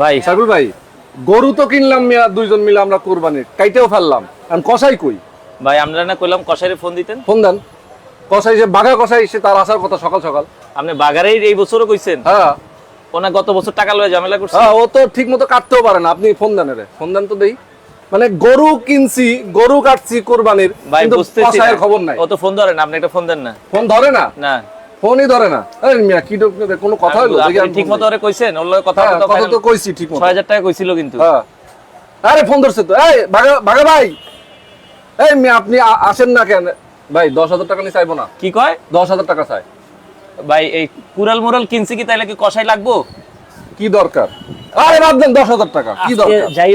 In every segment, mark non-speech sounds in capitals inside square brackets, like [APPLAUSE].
ভাই। সাইফুল ভাই গরু তো কিনলাম মিয়া দুইজন মিলে আমরা কোরবানির কাইটেও ফেললাম। আর কষাই কই? ভাই আমরা না কইলাম কষারে ফোন দিতেন। ফোন দেন। কষাই যে বাঘা কষাই সে তার আসার কথা সকাল সকাল। আপনি বাগারেই এই বছরও কইছেন? হ্যাঁ। ওনা গত বছর টাকা লয়ে ঝামেলা করছে। হ্যাঁ ও তো ঠিক মতো কাটতেও পারে না। আপনি ফোন দেন রে ফোন দেন তো দেই। মানে গরু কিনছি গরু কাটছি কোরবানির ভাই বুঝতেছি খবর নাই। ও তো ফোন ধরে না আপনি একটা ফোন দেন না। ফোন ধরে না? না। ফোনই ধরে না। আরে মিয়া কি কোনো কথা হলো ঠিক মতো। ওরে কইছেন ওর লগে কথা হ্যাঁ, কথা তো কইছি ঠিক মতো। 6000 টাকা কইছিল কিন্তু। হ্যাঁ। আরে ফোন ধরছে তো। এই ভাই। এই মিয়া আপনি আসেন না কেন? ভাই দশ হাজার টাকা নিয়ে চাইব না। কি কয়? দশ হাজার টাকা চাই। ভাই এই কুরাল মুরাল কিনছি কি তাইলে কি কষাই লাগবো? কি দরকার? আরে বাদ দেন দশ হাজার টাকা। কি দরকার? যাই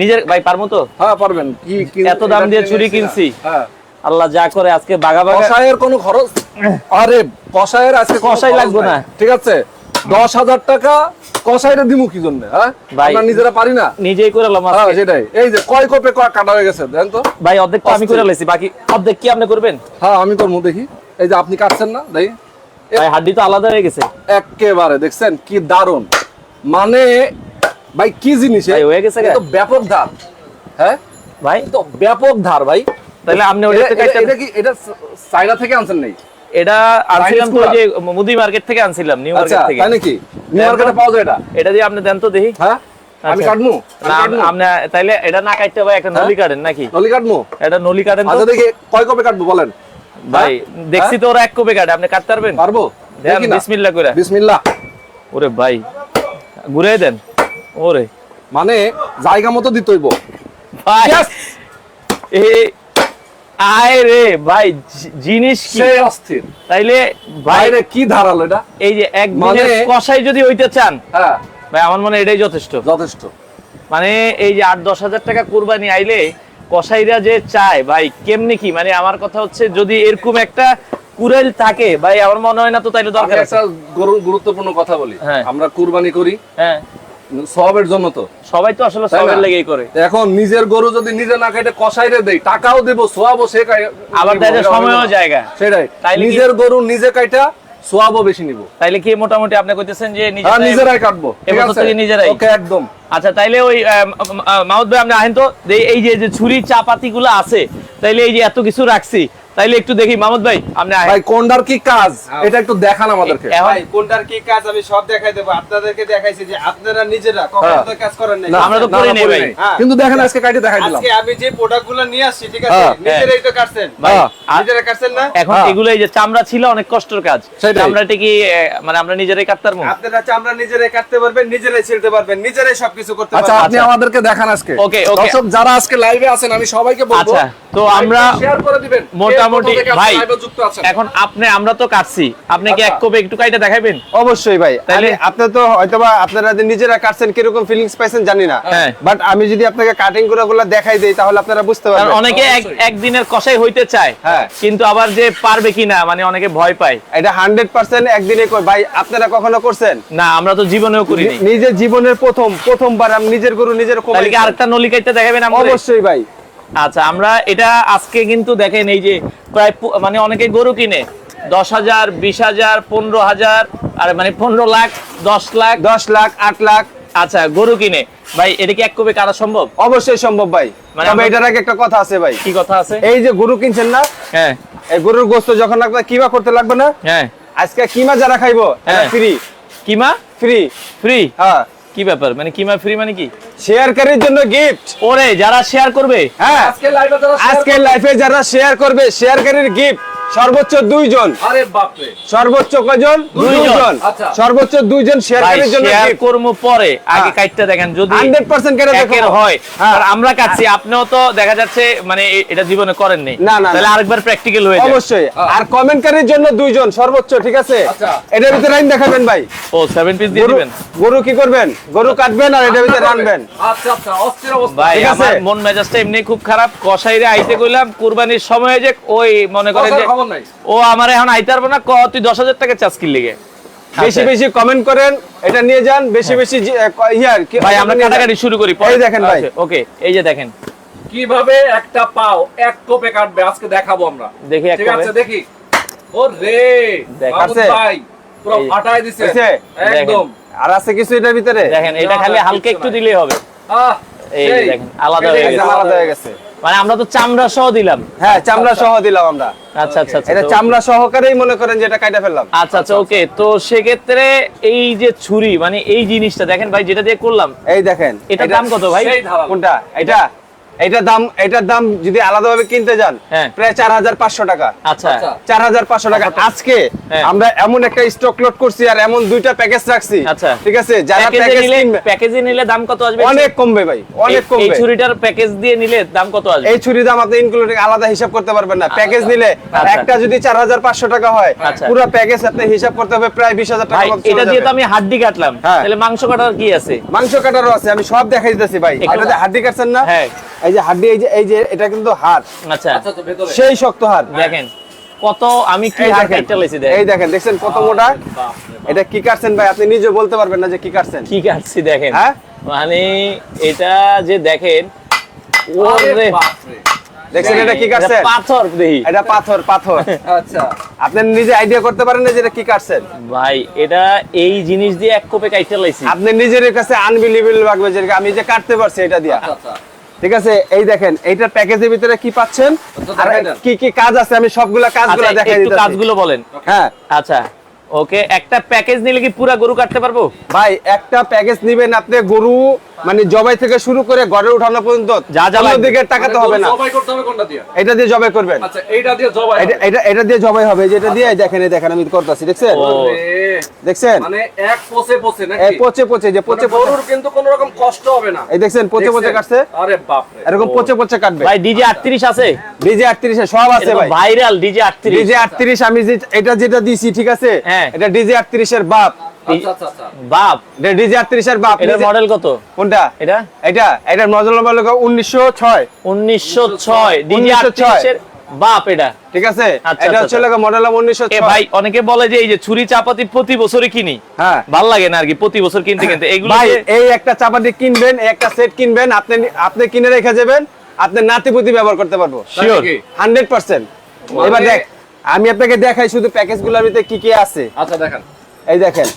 নিজের ভাই পারমু তো? হ্যাঁ পারবেন। কি এত দাম দিয়ে না। কিনছি। হ্যাঁ। আল্লাহ যা করে আজকে বাগা বাগা কষায়ের কোনো খরচ? আরে কষায়ের আজকে কষাই লাগবে না। ঠিক আছে? দশ হাজার টাকা কষাইটা দিমু কি জন্য হ্যাঁ? ভাই, আমরা নিজেরা পারি না। নিজেই করে লাম হ্যাঁ সেটাই। এই যে কয় কোপে কয় কাটা হয়ে গেছে দেন তো। ভাই অর্ধেক তো আমি করে লাইছি বাকি অর্ধেক কি আপনি করবেন? হ্যাঁ আমি করব দেখি। এই যে আপনি কাটছেন না দেখি ভাই হাড্ডি তো আলাদা হয়ে গেছে। একেবারে দেখছেন? কি দারুণ মানে ভাই কি জিনিস ভাই, হয়ে গেছে তো ব্যাপক ধার হ্যাঁ? ভাই। তো ব্যাপক ধার ভাই। তাহলে আপনি ওটা এটা- কি থেকে আনছেন নাই এটা আনছিলাম তো যে মুদি মার্কেট থেকে আনছিলাম নিউ আচ্ছা মার্কেট থেকে। তাই নাকি? নিউ মার্কেটে পাওয়া যায় এটা? এটা দিয়ে আপনি দেন তো দেখি। হ্যাঁ? আমি আচ্ছা। কাটমু আপনি তাইলে এটা না কাটতে ভাই একটা নলি কাটেন নাকি? নলি কাটমু? এটা নলি কাটেন তো। আচ্ছা দেখি কয় কপে কাটবো বলেন? ভাই দেখছি তো ওরা এক কপি কাটে আপনি কাটতে পারবেন? পারব? বিসমিল্লাহ করে। বিসমিল্লাহ। ওরে ভাই ঘুরে দেন। ওরে। মানে জায়গা মতো দিতে হইব। ভাই Yes! আয় রে ভাই জিনিস কি? অস্থির। তাইলে ভাই কি ধারালো এটা? এই যে এক মানে- কষাই যদি চান হ্যাঁ। ভাই আমার মনে এটাই যথেষ্ট। যথেষ্ট। মানে এই যে আট দশ হাজার টাকা কুরবানি আইলে কসাইরা যে চায় ভাই কেমনি কি? মানে আমার কথা হচ্ছে যদি এরকম একটা কুরেল থাকে ভাই আমার মনে হয় না তো তাইলে দরকার আছে। একটা গরু- গুরুত্বপূর্ণ কথা বলি। হ্যাঁ। আমরা কুরবানি করি। হ্যাঁ। সবের জন্য তো। সবাই তো আসলে সবের লেগেই করে। এখন নিজের গরু যদি নিজে না খাইতে কষাইরে দেই টাকাও দেবো সোয়াবো সে খাই- আবার নিবো, তাই এটা হবে সময়ও জায়গা। সেটাই। তাইলে নিজের গরু নিজে কাইটা সোয়াবো বেশি নিব। তাইলে কি মোটামুটি আপনি কইতেছেন যে হ্যাঁ নিজেরাই- কাটবো। এবছর থেকে নিজেরাই? ওকে একদম। আচ্ছা তাইলে ওই আহ, ম- আহ, মাহমুদ ভাই আপনি আহেন তো এই যে যে ছুরি চাপাতি গুলো আছে তাইলে এই যে এত কিছু রাখছি তাইলে একটু দেখি। মাহমুদ ভাই আপনি ভাই কোনটার কি কাজ? এটা একটু দেখান আমাদেরকে। ভাই কোনটার কি কাজ আমি সব দেখাই দেবো। আপনাদেরকে দেখাইছি যে আপনারা নিজেরা কখনো হ্যাঁ। তো কাজ করেন নাই। আমরা তো করি নাই ভাই। হ্যাঁ। কিন্তু দেখেন আজকে কাইটে দেখাই দিলাম। আজকে আমি যে প্রোডাক্টগুলো নিয়ে আসছি ঠিক আছে? হ্যাঁ, নিজেরাই তো কাটছেন। ভাই। নিজেরা কাটছেন না? এখন। এগুলো এই যে চামড়া ছিল অনেক কষ্টের কাজ। চামড়াটা কি মানে আমরা নিজেরাই কাটতে পারব আপনারা চামড়া নিজেরাই কাটতে পারবেন নিজেরাই ছিলতে পারবেন নিজেরাই সবকিছু করতে পারবেন। আচ্ছা আপনি আচ্ছা। আমাদেরকে দেখান আজকে। ওকে, ওকে। দর্শক যারা আজকে লাইভে আছেন আমি সবাইকে বলব আচ্ছা, তো আমরা শেয়ার করে দিবেন। মোটামুটি ভাই লাইভে যুক্ত আছেন। এখন আপনি আমরা তো কাটছি। আপনি কি এক আচ্ছা। কোপে একটু কাইটা দেখাবেন অবশ্যই ভাই। তাহলে আপনি তো হয়তোবা আপনারা যে নিজেরা কাটছেন কীরকম ফিলিংস পাইছেন জানি না। হ্যাঁ। বাট আমি যদি আপনাকে কাটিং করে গুলো দেখাই দেই তাহলে আপনারা বুঝতে কারণ পারবেন। অনেকে। একদিনের কষাই হইতে চায় হ্যাঁ। কিন্তু আবার যে পারবে কিনা মানে অনেকে ভয় পায়। এটা হান্ড্রেড পার্সেন্ট একদিনে কই- ভাই আপনারা কখনো করছেন? না আমরা তো জীবনেও করিনি নি- নিজের জীবনের প্রথম প্রথমবার আমি নিজের গরু নিজের তাহলে কি আরেকটা নলি কাইটা দেখাবেন অবশ্যই ভাই। আচ্ছা আমরা এটা আজকে কিন্তু দেখেন এই যে প্রায় মানে অনেকে গরু কিনে। দশ হাজার বিশ হাজার পনেরো হাজার আর মানে পনেরো লাখ দশ লাখ দশ লাখ আট লাখ। আচ্ছা গরু কিনে। ভাই এটা কি এক কপি কাটা সম্ভব? অবশ্যই সম্ভব ভাই। মানে এটার আগে একটা কথা আছে ভাই। কি কথা আছে? এই যে গরু কিনছেন না হ্যাঁ। এই গরুর গোস্ত যখন লাগবে কিমা করতে লাগবে না? হ্যাঁ। আজকে কিমা যারা খাইবো হ্যাঁ। ফ্রি কিমা? ফ্রি ফ্রি হ্যাঁ। কি ব্যাপার? মানে কিমা ফ্রি মানে কি? শেয়ারকারীর জন্য গিফট ওরে যারা শেয়ার করবে? হ্যাঁ। আজকে লাইভে যারা শেয়ার করবে- লাইফে যারা শেয়ার করবে শেয়ারকারীর গিফট সর্বোচ্চ দুইজন আরে বাপরে সর্বোচ্চ কয়জন দুইজন। আচ্ছা। সর্বোচ্চ দুইজন ভাই শেয়ারকারীর জন্য শেয়ার। করব পরে আগে হ্যাঁ। কাইটটা দেখেন যদি 100% কেটে দেখো। হয় হ্যাঁ। আর আমরা কাটছি আপনিও তো দেখা যাচ্ছে মানে এটা জীবনে করেননি না, না, তাহলে আরেকবার প্র্যাকটিক্যাল হয়ে যাবে অবশ্যই হ্যাঁ। আর কমেন্টকারীর জন্য দুইজন সর্বোচ্চ ঠিক আছে আচ্ছা। এটার ভিতরে রাইন দেখাবেন ভাই ও সেভেন পিস দিয়ে গরু দিবেন গরু কি করবেন গরু কাটবেন আর এটার ভিতরে রানবেন আচ্ছা আচ্ছা অস্থির অবস্থা ভাই ঠিক আছে? আমার মন মেজাজটা এমনি খুব খারাপ কসাইরে আইতে কইলাম কুরবানির সময় যে ওই মনে করে যে খবর নাই? ও আমার এখন আইতে পারব না ক তুই দশ হাজার টাকা চাষ কিনলি গে বেশি বেশি কমেন্ট করেন এটা নিয়ে যান বেশি বেশি এ, ক- ইয়ার কি- ভাই আমরা কাটাকাটি শুরু করি এই দেখেন ভাই। ওকে এই যে দেখেন। কীভাবে একটা পাও এক কোপে কাটবে আজকে দেখাবো আমরা। দেখি ঠিক। আছে দেখি। ও রে ভাই পুরো ফাটাই দিছে। একদম। আর আছে কিছু এটার ভিতরে? দেখেন এটা খালি হালকা একটু দিলেই হবে। আহ, এই দেখেন আলাদা হয়ে গেছে আলাদা হয়ে গেছে। মানে আমরা তো চামড়া সহ দিলাম। হ্যাঁ চামড়া সহ দিলাম আমরা। আচ্ছা আচ্ছা আচ্ছা এটা চামড়া সহকারেই মনে করেন যে এটা কাটা ফেললাম। আচ্ছা আচ্ছা ওকে তো সেক্ষেত্রে এই যে ছুরি মানে এই জিনিসটা দেখেন ভাই যেটা দিয়ে করলাম এই দেখেন এটা- দাম কত ভাই? কোনটা? এটা এটার দাম এটার দাম যদি আলাদাভাবে কিনতে যান হ্যাঁ। প্রায় চার হাজার পাঁচশো টাকা আচ্ছা আচ্ছা। চার হাজার পাঁচশো টাকা আজকে হ্যাঁ। আমরা এমন একটা স্টক লোড করছি আর এমন দুইটা প্যাকেজ রাখছি আচ্ছা। ঠিক আছে যারা প্যাকেজে নিলে প্যাকেজে নিলে দাম কত আসবে অনেক কমবে ভাই অনেক এই- এই কমবে ছুরিটার প্যাকেজ দিয়ে নিলে দাম কত আসবে এই ছুরি দাম আপনি ইনক্লুডিং আলাদা হিসাব করতে পারবেন না প্যাকেজ নিলে আচ্ছা। একটা যদি চার হাজার পাঁচশো টাকা হয় আচ্ছা। পুরো প্যাকেজ আপনি হিসাব করতে হবে প্রায় বিশ হাজার টাকা এটা দিয়ে তো আমি হাড্ডি কাটলাম হ্যাঁ। তাহলে মাংস কাটার কি আছে মাংস কাটারও আছে আমি সব দেখাই দিতেছি ভাই একটু- এটা যে হাড্ডি কাটছেন না হ্যাঁ। এই যে হাড্ডি এই যে এই যে এটা কিন্তু হাড়। আচ্ছা। আচ্ছা তো ভেতরে। সেই শক্ত হাড়। দেখেন কত আমি কি হাড় দেখেন। কাটতে লাইছি এই দেখেন দেখেন দেখছেন কত মোটা? এটা কি কাটছেন ভাই? আপনি নিজে বলতে পারবেন না যে কি কাটছেন। কি কাটছি দেখেন। হ্যাঁ? মানে এটা যে দেখেন ওরে বাপরে। দেখছেন এটা কি কাটছেন? পাথর দেখি। এটা পাথর পাথর। আচ্ছা। আপনি নিজে আইডিয়া করতে পারেন না যে এটা কি কাটছেন। ভাই এটা এই জিনিস দিয়ে এক কোপে কাটতে লাইছি আপনি নিজের কাছে আনবিলিভেবল লাগবে যে আমি যে কাটতে পারছি এটা দিয়া। আচ্ছা আচ্ছা। ঠিক আছে? এই দেখেন এইটার প্যাকেজের ভিতরে কি পাচ্ছেন? আর কি কি কাজ আছে? আমি সবগুলা কাজগুলো আচ্ছা দেখাই কাজগুলো বলেন। হ্যাঁ। আচ্ছা। ওকে একটা প্যাকেজ নিলে কি পুরা গরু কাটতে পারব? ভাই একটা প্যাকেজ নিবেন আপনি গরু মানে জবাই থেকে শুরু করে ঘরে উঠানো পর্যন্ত। যা যা লাগবে। দিকে টাকাতে মানে হবে না। জবাই করতে হবে কোনটা দিয়ে? এটা দিয়ে জবাই করবেন। আচ্ছা এইটা দিয়ে জবাই এটা এটা এটা দিয়ে জবাই হবে। যেটা দিয়ে দেখেন এই দেখেন আমি করতেছি দেখছেন? দেখছেন? মানে এক পোষে পোষে নাকি? এই পচে পচে যে পচে মানে পচে গরুর কিন্তু কোনো রকম কষ্ট হবে না। এই দেখছেন পচে পচে কাটছে? আরে বাপরে। এরকম পচে পচে কাটবে। ভাই ডিজে 38 আছে? ডিজে 38 সব আছে ভাই। ভাইরাল ডিজে 38 ডিজে 38 আমি যে এটা যেটা দিছি ঠিক আছে? হ্যাঁ। এটা ডিজে 38 এর বাপ। বাপ। এটা ডিজে 38 এর বাপ। এটার মডেল কত? কোনটা? এটা? এটা? এটার মডেল নম্বর হলো 1906 1906 ডিজে 38 এর বাপ এটা। ঠিক আছে? এটা হচ্ছে লাগা মডেল নম্বর এ ভাই অনেকে বলে যে এই যে ছুরি চাপাতি প্রতি বছরই কিনি। হ্যাঁ। ভালো লাগে না আর কি প্রতি বছর কিনতে কিনতে। [COUGHS] এগুলো ভাই এই একটা চাপাতি কিনবেন একটা সেট কিনবেন আপনি আপনি কিনে রেখে যাবেন আপনি নাতিপুতি ব্যবহার করতে পারব? Hundred percent. মানে- এবার দেখ আমি আপনাকে দেখাই শুধু প্যাকেজগুলোর ভিতরে কি কি আছে। আচ্ছা দেখেন। এই দেখেন।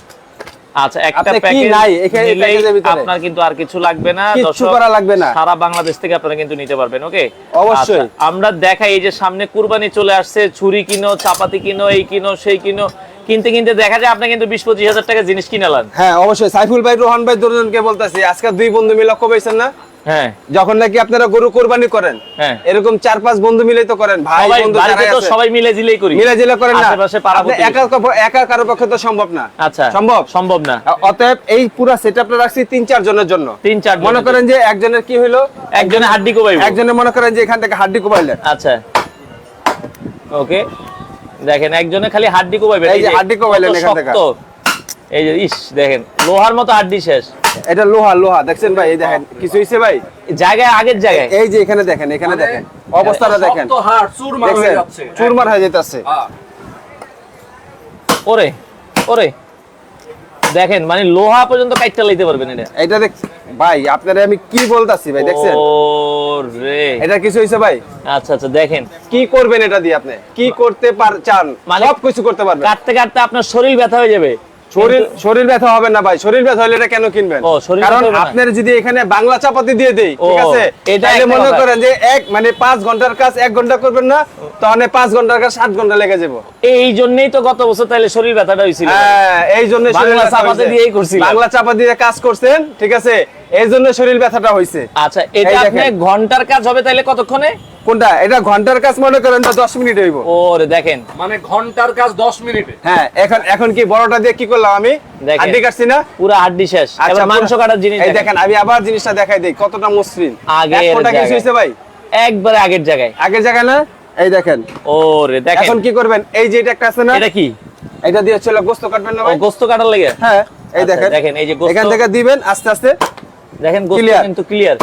আচ্ছা একটা প্যাকেজ নাই? এখানে প্যাকেজের ভিতরে? আপনার কিন্তু আর কিছু লাগবে না। দর্শক, করা লাগবে না। সারা বাংলাদেশ থেকে আপনারা কিন্তু নিতে পারবেন ওকে? অবশ্যই। আচ্ছা, আমরা দেখাই এই যে সামনে কুরবানি চলে আসছে। ছুরি কিনো চাপাতি কিনো এই কিনো সেই কিনো। কিনতে কিনতে দেখা যায় আপনি কিন্তু বিশ পঁচিশ হাজার টাকা জিনিস কিনালেন হ্যাঁ অবশ্যই। সাইফুল ভাই রোহান ভাই দুজনকে বলতেছি আজকে দুই বন্ধু মিলে লক্ষ্য পাইছেন না? হ্যাঁ। যখন নাকি আপনারা গরু কোরবানি করেন হ্যাঁ। এরকম চার পাঁচ বন্ধু মিলে তো করেন ভাই বন্ধু তো সবাই মিলে জিলেই করি। মিলে জিলে করেন না। আশেপাশে পাড়া একা একা কারও পক্ষে তো সম্ভব না। আচ্ছা সম্ভব? সম্ভব না। অতএব এই পুরো সেটআপটা রাখছি তিন চার জনের জন্য। তিন চার মনে করেন যে একজনের কি হইল? একজনের হাড্ডি কোবাইব। একজনের মনে করেন যে এখান থেকে হাড্ডি কোবাইলেন। আচ্ছা। ওকে। দেখেন একজনে খালি হাড্ডি কোবাইবে। এই যে হাড্ডি কোবাইলেন এখান থেকে। এই যে ইস দেখেন লোহার মতো হাড্ডি শেষ। এটা লোহা লোহা। দেখছেন ভাই এই দেখেন কিছু হইছে ভাই? জায়গায় আগের জায়গায়। এই যে এখানে দেখেন এখানে মানে দেখেন অবস্থাটা দেখেন। শক্ত হাড় চুরমার হয়ে যাচ্ছে। চুরমার হয়ে যেতেছে হ্যাঁ। ওরে ওরে। দেখেন মানে লোহা পর্যন্ত কাইটটা লইতে পারবেন এটা। এটা দেখ ভাই আপনারা আমি কি বলতাছি ভাই দেখছেন? ও রে এটা কিছু হইছে ভাই? আচ্ছা আচ্ছা দেখেন। কি করবেন এটা দিয়ে আপনি? কি করতে পার চান? মানে- সব কিছু করতে পারবেন। কাটতে কাটতে আপনার শরীর ব্যথা হয়ে যাবে। শরীর শরীর ব্যথা হবে না ভাই। শরীর ব্যথা হলে এটা কেন কিনবেন? কারণ। আপনার যদি এখানে বাংলা চাপাতি দিয়ে দেই ঠিক আছে? তাহলে মনে করেন যে এক মানে পাঁচ ঘণ্টার কাজ এক ঘণ্টা করবেন না তাহলে পাঁচ ঘণ্টার কাজ সাত ঘণ্টা লেগে যাব। এই জন্যই তো গত বছর তাহলে শরীর ব্যথাটা হয়েছিল হ্যাঁ, এই জন্য বাংলা চাপাতি দিয়েই করছিলাম। বাংলা চাপাতি দিয়ে কাজ করছেন ঠিক আছে? এই জন্য শরীর ব্যথাটা হয়েছে আচ্ছা এটা আপনি ঘণ্টার কাজ হবে তাহলে কতক্ষণে? কোনটা? এটা ঘণ্টার কাজ মনে করেন না দশ মিনিট হইব। ওরে দেখেন। মানে ঘণ্টার কাজ দশ মিনিটে। হ্যাঁ এখন এখন কি বড়টা দিয়ে কি করলাম আমি। হাড্ডি কাটছি না? পুরা হাড্ডি শেষ। আচ্ছা, মাংস কাটার জিনিস এই দেখেন। আমি আবার জিনিসটা দেখাই দেই। কতটা মসৃণ। আগের এক ফোঁটা কিছু। হইছে ভাই? একবারে আগের জায়গায়। আগের জায়গায় না? এই দেখেন। ওরে দেখেন। এখন কি করবেন? এই যে এটা একটা আছে না? এটা কি? এটা দিয়ে হচ্ছে গোস্ত কাটবেন না ভাই? গোস্ত কাটার লেগে? হ্যাঁ এই আচ্ছা, দেখেন। দেখেন, এই যে গোস্ত- এখান থেকে দিবেন আস্তে আস্তে। দেখেন কিন্তু ক্লিয়ার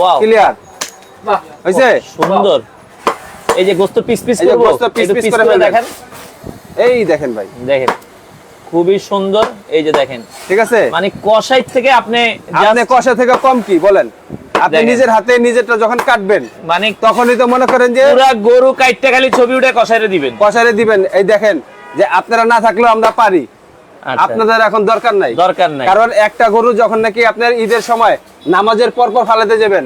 ওয়াও ক্লিয়ার বাহ হইছে? সুন্দর। এই যে গোস্ত পিস পিস করব গোস্ত piece piece করে দেখেন। এই দেখেন ভাই। দেখেন খুবই সুন্দর। এই যে দেখেন। ঠিক আছে? মানে কষাই থেকে আপনি আপনি কষা থেকে কম কি? বলেন। আপনি নিজের হাতে নিজেরটা যখন কাটবেন মানে তখনই তো মনে করেন যে পুরা গরু কাইটটা খালি ছবি উঠে কষাইরে দিবেন। কষারে দিবেন। এই দেখেন যে আপনারা না থাকলেও আমরা পারি। আপনাদের এখন দরকার নাই। দরকার নাই। কারণ একটা গরু যখন নাকি আপনার ঈদের সময় নামাজের পর পর ফালাতে যাবেন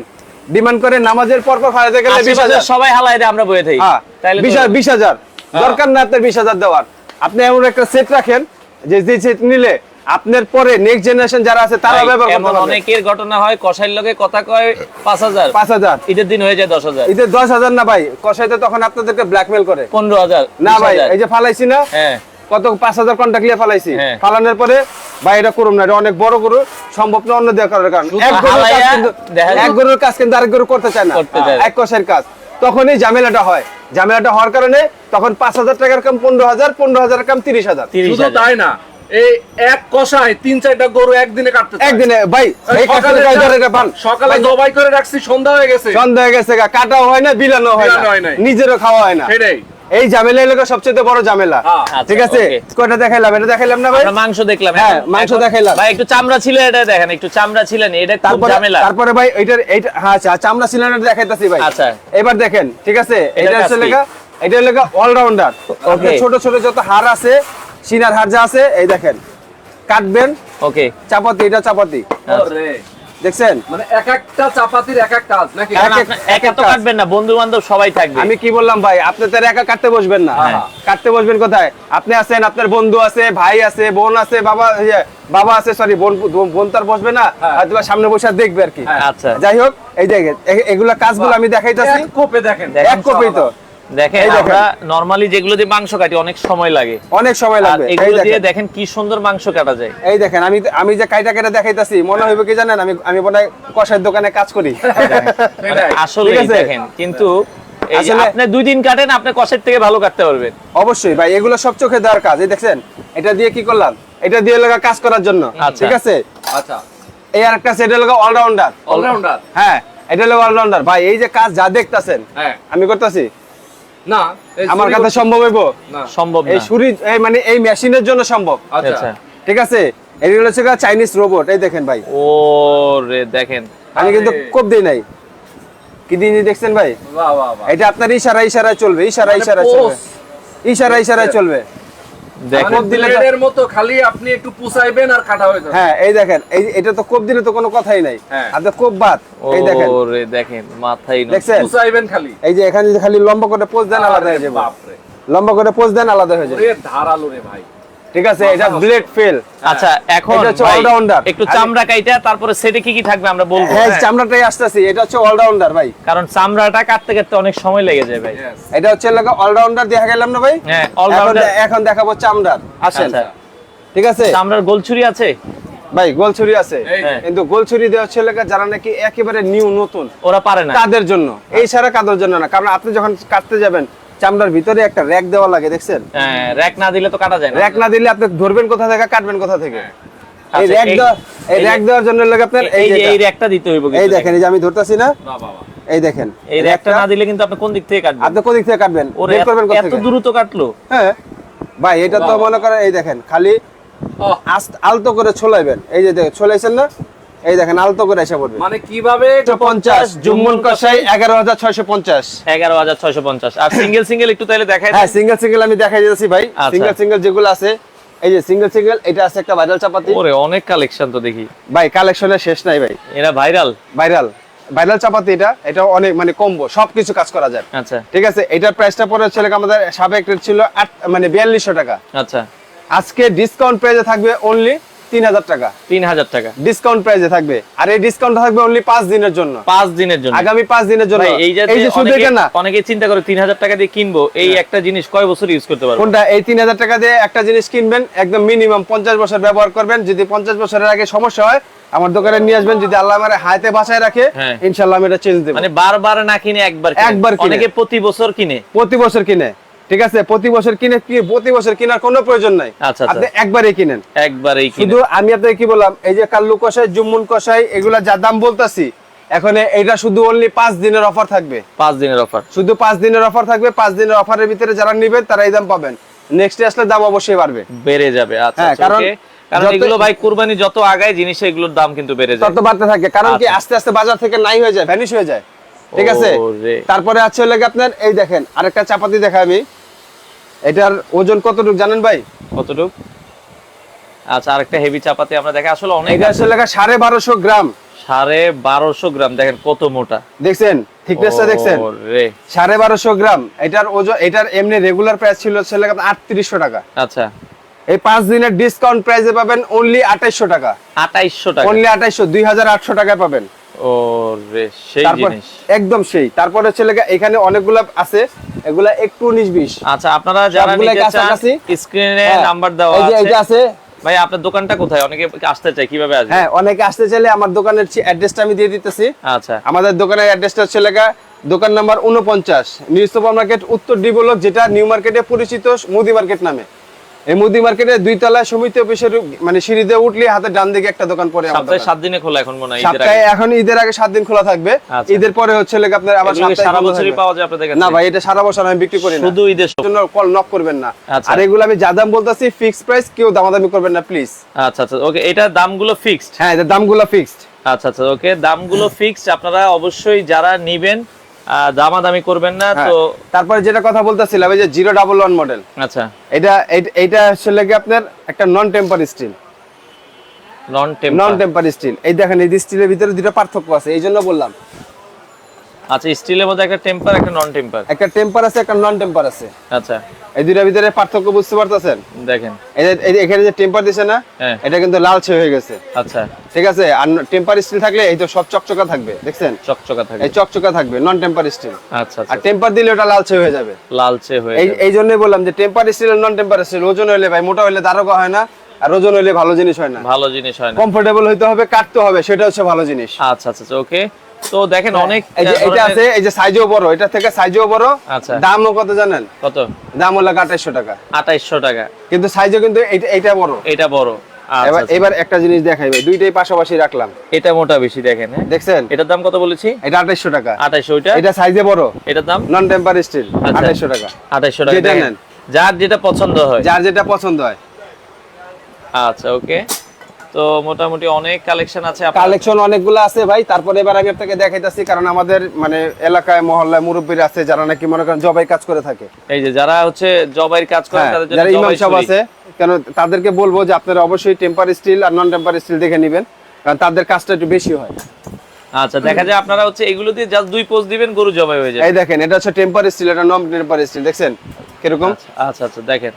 ডিমান্ড করে নামাজের পর পর ফালাতে গেলে বিশ আশেপাশে হাজার সবাই হালাই দেয় আমরা বয়ে থাকি। হ্যাঁ তাইলে বিশ হাজার- দরকার না আপনার বিশ হাজার দেওয়ার। আপনি এমন একটা সেট রাখেন যে যে সেট নিলে আপনার পরে নেক্সট জেনারেশন যারা আছে তারা ব্যবহার করতে পারবে। অনেকের ঘটনা হয় কষাইর লগে কথা কয় পাঁচ হাজার। পাঁচ হাজার। ঈদের দিন হয়ে যায় দশ হাজার। এতে দশ হাজার না ভাই কষাইতে তখন আপনাদেরকে ব্ল্যাকমেল করে। পনেরো হাজার না ভাই এই যে ফালাইছি না হ্যাঁ। কত পাঁচ হাজার কন্টাক্ট লিয়ে ফালাইছি। হ্যাঁ। ফালানোর পরে এটা করুন না এটা অনেক বড় গরু সম্ভব না অন্য দেওয়া করার কারণ এক গরুর কাজ কিন্তু এক গরুর কাজ কিন্তু আরেক গরু করতে চায় না। এক কষের কাজ। তখনই ঝামেলাটা হয়। ঝামেলাটা হওয়ার কারণে তখন পাঁচ হাজার টাকার কাম পনেরো হাজার পনেরো হাজার কাম তিরিশ হাজার। তিরিশ শুধু হাজার। তাই না এই এক কষায় তিন চারটা গরু একদিনে কাটতে একদিনে ভাই সকালে জবাই করে রাখছি সন্ধ্যা হয়ে গেছে। সন্ধ্যা হয়ে গেছে গা, কাটাও হয় না বিলানো হয় না। নিজেরও খাওয়া হয় না। সেটাই। এই ঝামেলা এলাকা সবচেয়ে বড় ঝামেলা। হ্যাঁ। আচ্ছা, ঠিক আছে। কয়টা দেখাইলাম? এটা দেখাইলাম না ভাই? মাংস দেখলাম হ্যাঁ, মাংস দেখাইলাম। ভাই একটু চামড়া ছিল এটা দেখেন একটু চামড়া ছিলেন এটা খুব তারপরে ঝামেলা। তারপরে ভাই এটার এইটা হ্যাঁ আচ্ছা চামড়া সিলিন্ডার দেখাইতাছি ভাই। আচ্ছা। এবার দেখেন ঠিক আছে? এটার এটা হচ্ছে? লেখা এটা লেখা অলরাউন্ডার ওকে ছোট ছোট যত হাড় আছে সিনার হাড় যা আছে এই দেখেন। কাটবেন। ওকে চাপাতি এটা চাপাতি। ওরে, দেখছেন? মানে এক একটা চাপাতির এক এক কাজ নাকি? এক এক- একা তো কাটবেন না বন্ধু বান্ধব সবাই থাকবে। আমি কি বললাম ভাই আপনি তো একা কাটতে বসবেন না। হ্যাঁ। কাটতে বসবেন কোথায়? আপনি আছেন আপনার বন্ধু আছে ভাই আছে বোন আছে বাবা ইয়ে, বাবা আছে সরি বোন বোন তো আর বসবে না। হ্যাঁ। হয়তো সামনে বসে দেখবে আর কি। হ্যাঁ। আচ্ছা। যাই হোক এই দেখেন এগুলা কাজগুলো আমি দেখাইতাছি। কোপে দেখেন। দেখেন এক কপি তো। দেখেন আমরা নরমালি যেগুলো দিয়ে মাংস কাটি অনেক সময় লাগে। অনেক সময় লাগবে। এগুলো দিয়ে দেখেন দেখেন কি সুন্দর মাংস কাটা যায়। এই দেখেন আমি আমি যে কাইটা কেটে দেখাইতাছি মনে হইবে কি জানেন আমি আমি মনে কষার দোকানে কাজ করি। [LAUGHS] মানে আসলে দেখেন কিন্তু আপনি দুই দিন কাটেন আপনি কষের থেকে ভালো কাটতে পারবেন। অবশ্যই ভাই এগুলো সব চোখে দেওয়ার কাজ। এই দেখছেন এটা দিয়ে কি করলাম? এটা দিয়ে লাগা কাজ করার জন্য। আচ্ছা। ঠিক আছে? আচ্ছা। এই আর একটা সেটা লাগা অলরাউন্ডার অলরাউন্ডার হ্যাঁ এটা লাগা অলরাউন্ডার ভাই এই যে কাজ যা দেখতাছেন হ্যাঁ। আমি করতেছি না আমার কাছে সম্ভব হইব? আচ্ছা। না। সম্ভব এই সুরি ছুরি এই মানে এই মেশিনের জন্য সম্ভব? আচ্ছা। আচ্ছা। ঠিক আছে? এগুলো হচ্ছে চাইনিজ রোবট এই দেখেন ভাই। ও রে দেখেন। আমি কিন্তু খুব কোপ দিই নাই। কি দিন দেখছেন ভাই? বাহ বাহ বাহ। এটা আপনার ইশারা ইশারা চলবে ইশারা ইশারা ইশারায় চলবে। ইশারা ইশারা ইশারায় চলবে। মতো খালি আপনি একটু পুষাইবেন আর কাটা হয়ে যাবে। হ্যাঁ এই দেখেন এই এটা তো কোপ দিলে তো কোনো কথাই নাই। হ্যাঁ। আপনি কোপ বাদ এই দেখেন। দেখেন মাথায় দেখছেন? পুষাইবেন খালি। এই যে এখানে খালি লম্বা করে পোজ দেন আলাদা হয়ে যাবে। লম্বা করে পোজ দেন আলাদা হয়ে যাবে। ধারালো রে ভাই। ঠিক আছে এটা ব্লেড ফেল আচ্ছা এখন এটা হচ্ছে ভাই, all-rounder। একটু চামড়া কাইটা তারপরে সেটে কি কি থাকবে আমরা বলব? হ্যাঁ হ্যাঁ। চামড়াটাই আসতেছি এটা হচ্ছে অলরাউন্ডার ভাই। কারণ চামড়াটা কাটতে কাটতে অনেক সময় লেগে যায় ভাই। এটা হচ্ছে লাগা অলরাউন্ডার দেখা গেলাম না ভাই? হ্যাঁ অলরাউন্ডার এখন দেখাবো চামড়ার। আসেন। আচ্ছা। ঠিক আছে? চামড়ার গোল ছুরি আছে? ভাই গোল ছুরি আছে। হ্যাঁ। কিন্তু গোলছুরি দেওয়া হচ্ছে লাগা যারা নাকি একেবারে নিউ নতুন। ওরা পারে না। তাদের জন্য? এই সারা কাদের জন্য না? কারণ আপনি যখন কাটতে যাবেন চামড়ার ভিতরে একটা র্যাক দেওয়া লাগে দেখছেন? হ্যাঁ র্যাক না দিলে তো কাটা যায় না। র্যাক না দিলে আপনি ধরবেন কোথা থেকে কাটবেন কোথা থেকে? এই আচ্ছা, র্যাক এই- দেওয়া এই র্যাক দেওয়ার জন্য লাগে আপনার এই যে এই র্যাকটা দিতে হইব এই দেখেন এই যে আমি ধরতাছি না? বাহ বাহ এই দেখেন এই র্যাকটা না দিলে কিন্তু আপনি কোন দিক থেকে কাটবেন? আপনি কোন দিক থেকে কাটবেন? বের করবেন কোথা এত থেকে? দ্রুত কাটলো। হ্যাঁ। ভাই এটা তো মনে করেন এই দেখেন খালি আস্ত আলতো করে ছোলাইবেন। এই যে দেখেন ছোলাইছেন না? এই দেখেন আলতো করে এসে পড়বে। মানে কীভাবে পঞ্চাশ জুম্মন কষাই এগারো হাজার ছয়শো পঞ্চাশ। এগারো হাজার ছয়শো পঞ্চাশ। আর সিঙ্গেল সিঙ্গেল একটু তাহলে দেখাই হ্যাঁ সিঙ্গেল সিঙ্গেল আমি দেখাই দিতেছি ভাই। আচ্ছা। সিঙ্গেল সিঙ্গেল যেগুলো আছে এই যে সিঙ্গেল সিঙ্গেল এটা আছে একটা ভাইরাল চাপাতি। ওরে অনেক কালেকশন তো দেখি। ভাই কালেকশনের শেষ নাই ভাই। এরা ভাইরাল ভাইরাল ভাইরাল চাপাতি এটা এটা অনেক মানে কম্বো সবকিছু কাজ করা যায়। আচ্ছা। ঠিক আছে এটার প্রাইসটা পরে লেগে আমাদের সাবেক রেট ছিল আট মানে বিয়াল্লিশশো টাকা। আচ্ছা। আজকে ডিসকাউন্ট প্রাইসে থাকবে অনলি তিন হাজার টাকা। তিন হাজার টাকা ডিসকাউন্ট প্রাইসে থাকবে। আর এই ডিসকাউন্ট থাকবে অনলি পাঁচ দিনের জন্য। পাঁচ দিনের জন্য। আগামী পাঁচ দিনের জন্য। এই যে শুধু না অনেকে চিন্তা করে তিন হাজার টাকা দিয়ে কিনবো এই একটা জিনিস কয় বছর ইউজ করতে পারব? কোনটা এই তিন হাজার টাকা দিয়ে একটা জিনিস কিনবেন একদম মিনিমাম পঞ্চাশ বছর ব্যবহার করবেন। যদি পঞ্চাশ বছরের আগে সমস্যা হয় আমার দোকানে নিয়ে আসবেন যদি আল্লাহ আমার হাতে বাসায় রাখে হ্যাঁ। ইনশাল্লাহ আমি এটা চেঞ্জ দেবো। মানে বারবার না কিনে একবার। একবার কিনে। অনেকে প্রতি বছর কিনে। প্রতি বছর কিনে। ঠিক আছে? প্রতি বছর কিনে কি প্রতি বছর কেনার কোনো প্রয়োজন নাই। আচ্ছা, আচ্ছা। আপনি একবারই কিনেন। একবারেই শুধু আমি আপনাকে কি বললাম এই যে কাল্লু কষাই জুম্মুন কষাই এগুলা যা দাম বলতাছি এখন এটা শুধু অনলি পাঁচ দিনের অফার থাকবে। পাঁচ দিনের অফার শুধু পাঁচ দিনের অফার থাকবে পাঁচ দিনের অফারের ভিতরে যারা নিবেন তারা এই দাম পাবেন। নেক্সট আসলে দাম অবশ্যই বাড়বে। বেড়ে যাবে আচ্ছা হ্যাঁ, আচ্ছা, কারণ কারণ এগুলো ভাই কুরবানি যত আগায় জিনিস এগুলোর দাম কিন্তু বেড়ে যায়। তত বাড়তে থাকে। কারণ কি। আস্তে আস্তে বাজার থেকে নাই হয়ে যায় ভ্যানিশ হয়ে যায়। ঠিক আছে? তারপরে আছে হলে আপনার এই দেখেন আরেকটা চাপাতি দেখা আমি। এটার ওজন কতটুকু জানেন ভাই? কতটুক? আচ্ছা আরেকটা হেভি চাপাতি আমরা দেখে আসলে অনেক এটা হচ্ছে লেখা সাড়ে বারোশো গ্রাম। সাড়ে বারোশো গ্রাম দেখেন কত মোটা। দেখছেন? থিকনেসটা দেখছেন? সাড়ে বারোশো গ্রাম। এটার ওজন এটার এমনি রেগুলার প্রাইস ছিল হচ্ছে লেখা আটত্রিশশো টাকা। আচ্ছা। এই পাঁচ দিনের ডিসকাউন্ট প্রাইসে পাবেন অনলি আঠাইশশো টাকা। আঠাইশশো টাকা। অনলি আঠাইশশো দুই হাজার আটশো টাকায় পাবেন। একদম সেই। তারপরে হচ্ছে এখানে অনেকগুলো আছে এগুলা একটু আচ্ছা আপনারা যারা। স্ক্রিনে হ্যাঁ, নাম্বার দেওয়া এই যে আছে। ভাই আপনার দোকানটা কোথায়? অনেকে আসতে চায় কীভাবে আসবে? হ্যাঁ অনেকে আসতে চাইলে আমার দোকানের অ্যাড্রেসটা আমি দিয়ে দিতেছি। আচ্ছা। আমাদের দোকানের অ্যাড্রেসটা হচ্ছে লেখা দোকান নাম্বার উনপঞ্চাশ নিউ সুপার মার্কেট উত্তর ডি যেটা নিউ মার্কেটে পরিচিত মুদি মার্কেট নামে। এই মুদি মার্কেটের দুই তলায় সমিতি অফিসের মানে সিঁড়িতে উঠলে হাতে ডান দিকে একটা দোকান আমার সপ্তাহে দিনে খোলা এখন মনে হয় সপ্তাহে এখন ঈদের আগে দিন খোলা থাকবে। আচ্ছা। ঈদের পরে হচ্ছে লেগে আপনার আবার সপ্তাহে সারা বছরই পাওয়া যায় আপনাদের কাছে? না ভাই এটা সারা বছর আমি বিক্রি করি না। শুধু ঈদের জন্য কল নক করবেন না। আচ্ছা। আর এগুলো আমি যা দাম বলতেছি ফিক্স প্রাইস কেউ দামাদামি করবেন না প্লিজ আচ্ছা আচ্ছা ওকে এটা দামগুলো ফিক্সড হ্যাঁ এটার দামগুলো ফিক্সড আচ্ছা আচ্ছা ওকে দামগুলো ফিক্সড আপনারা অবশ্যই যারা নিবেন দামাদামি করবেন না তো তারপরে যেটা কথা বলতেছিলাম এই যে জিরো ডাবল ওয়ান মডেল। আচ্ছা। এটা এটা এইটা আসলে কি আপনার একটা non temper steel non temper steel এই দেখেন এই স্টিলের ভিতরে দুটো পার্থক্য আছে এই জন্য বললাম। আচ্ছা স্টিলের মধ্যে একটা টেম্পার একটা নন টেম্পার একটা টেম্পার আছে একটা নন টেম্পার আছে। আচ্ছা। এই দুইটার ভিতরে পার্থক্য বুঝতে পারতেছেন? দেখেন। এই যে- এখানে যে টেম্পার দিছে না হ্যাঁ। এটা কিন্তু লালচে হয়ে গেছে। আচ্ছা। ঠিক আছে? আর টেম্পার স্টিল থাকলে এই তো সব চকচকা থাকবে দেখছেন? চকচকা থাকে এই চকচকা থাকবে নন টেম্পার স্টিল আচ্ছা। আর আচ্ছা টেম্পার দিলে ওটা লালচে হয়ে যাবে। লালচে হয়ে এই। এই জন্যই বললাম যে টেম্পার স্টিল আর নন টেম্পার স্টিল ওজন হলে ভাই মোটা হলে দারোগা হয় না আর ওজন হলে ভালো জিনিস হয় না। ভালো জিনিস হয় না। কমফোর্টেবল হইতে হবে কাটতে হবে সেটা হচ্ছে ভালো জিনিস। আচ্ছা আচ্ছা ওকে তো দেখেন অনেক এই যে এটা আছে এই যে সাইজও বড় এটা থেকে সাইজও বড়। আচ্ছা। দামও কত জানেন? কত? দাম হলো আঠাইশো টাকা। আঠাইশশো টাকা। কিন্তু সাইজও কিন্তু এইটা- এইটা বড়। এটা বড়। আচ্ছা, এবার আচ্ছা। এবার একটা জিনিস দেখাই ভাই দুইটাই পাশাপাশি রাখলাম। এটা মোটা বেশি দেখেন হ্যাঁ? দেখছেন? এটার দাম কত বলেছি? এটা আঠাইশো টাকা। আঠাইশো ওইটা? এটা সাইজে বড়। এটার দাম? নন টেম্পার স্টিল আচ্ছা। আঠাইশো টাকা। আঠাইশো টাকা যেটা। নেন। যার যেটা পছন্দ হয়। যার যেটা পছন্দ হয়। আচ্ছা ওকে। তো মোটামুটি অনেক কালেকশন আছে কালেকশন অনেকগুলো আছে ভাই। তারপরে এবার আমি আপনাকে দেখাইতাছি কারণ আমাদের মানে এলাকায় মহল্লায় মুরব্বীরা আছে যারা নাকি মনে করেন জবাই কাজ করে থাকে। এই যে যারা হচ্ছে জবাইয়ের কাজ করে হ্যাঁ, তাদের জন্য ইমাম জবাই সাহেব আছে কেন তাদেরকে বলব যে আপনারা অবশ্যই টেম্পার স্টিল আর নন টেম্পার স্টিল দেখে নেবেন কারণ তাদের কাজটা একটু বেশি হয়। আচ্ছা দেখা যায় আপনারা হচ্ছে এগুলো দিয়ে জাস্ট দুই পোস্ট দিবেন গরু জবাই হয়ে যায় এই দেখেন এটা হচ্ছে টেম্পার স্টিল এটা নন টেম্পার স্টিল দেখছেন? কীরকম? আচ্ছা আচ্ছা দেখেন।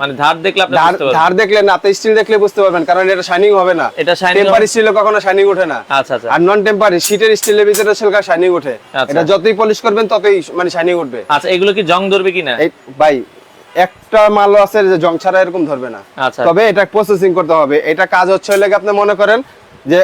মানে ধার দেখলে আপনি ধার বুঝতে পারবেন। ধার দেখলে না তো স্টিল দেখলে বুঝতে পারবেন কারণ এটা শাইনিং হবে না। এটা টেম্পার স্টিলে কখনো শাইনিং ওঠে না। আচ্ছা আচ্ছা। আর নন টেম্পার শীটের স্টিলের ভিতরে সেলকা শাইনিং ওঠে। আচ্ছা। এটা যতই পলিশ করবেন ততই মানে শাইনিং উঠবে। আচ্ছা এগুলো কি জং ধরবে কিনা? এই ভাই একটা মালও আছে যে জং ছাড়া এরকম ধরবে না। আচ্ছা। তবে এটা প্রসেসিং করতে হবে। এটা কাজ হচ্ছে হলে আপনি মনে করেন যে